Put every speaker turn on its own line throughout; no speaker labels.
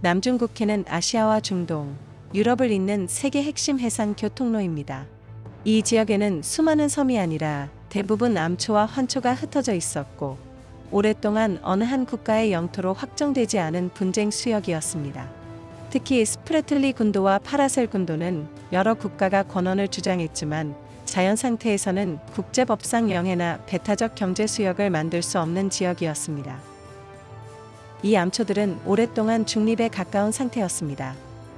남중국해는 아시아와 중동, 유럽을 잇는 세계 핵심 해상 교통로입니다. 이 지역에는 수많은 섬이 아니라 대부분 암초와 환초가 흩어져 있었고 오랫동안 어느 한 국가의 영토로 확정되지 않은 분쟁 수역이었습니다. 특히 스프레틀리 군도와 파라셀 군도는 여러 국가가 권한을 주장했지만 자연 상태에서는 국제법상 영해나 배타적 경제 수역을 만들 수 없는 지역이었습니다. 이 암초들은 오랫동안 중립에 가까운 상태였습니다.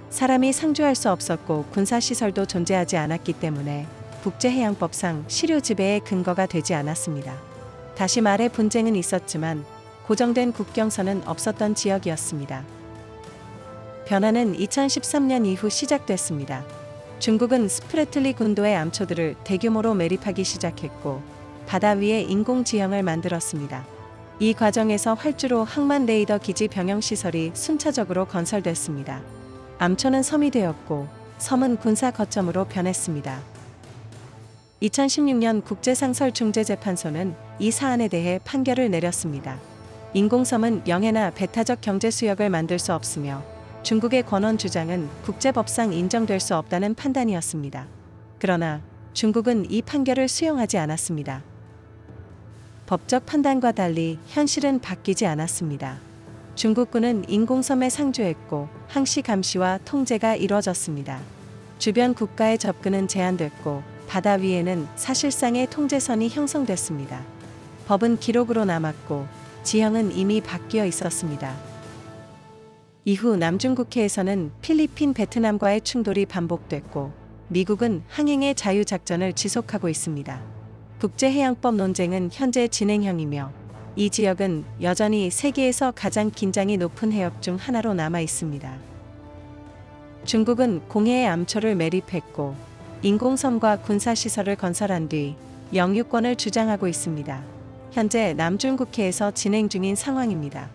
사람이 상주할 수 없었고 군사시설도 존재하지 않았기 때문에 국제해양법상 시료 지배의 근거가 되지 않았습니다. 다시 말해 분쟁은 있었지만 고정된 국경선은 없었던 지역이었습니다. 변화는 2013년 이후 시작됐습니다. 중국은 스프레틀리 군도의 암초들을 대규모로 매립하기 시작했고 바다 위에 인공 지형을 만들었습니다. 이 과정에서 활주로 항만 레이더 기지 병영 시설이 순차적으로 건설됐습니다. 암초는 섬이 되었고 섬은 군사 거점으로 변했습니다. 2016년 국제상설중재재판소는 이 사안에 대해 판결을 내렸습니다. 인공섬은 영해나 배타적 경제 수역을 만들 수 없으며 중국의 권원 주장은 국제법상 인정될 수 없다는 판단이었습니다. 그러나 중국은 이 판결을 수용하지 않았습니다. 법적 판단과 달리 현실은 바뀌지 않았습니다. 중국군은 인공섬에 상주했고 항시 감시와 통제가 이루어졌습니다. 주변 국가의 접근은 제한됐고 바다 위에는 사실상의 통제선이 형성됐습니다. 법은 기록으로 남았고 지형은 이미 바뀌어 있었습니다. 이후 남중국해에서는 필리핀, 베트남과의 충돌이 반복됐고 미국은 항행의 자유작전을 지속하고 있습니다. 국제해양법 논쟁은 현재 진행형이며 이 지역은 여전히 세계에서 가장 긴장이 높은 해역 중 하나로 남아 있습니다. 중국은 공해의 암초를 매립했고 인공섬과 군사시설을 건설한 뒤 영유권을 주장하고 있습니다. 현재 남중국해에서 진행 중인 상황입니다.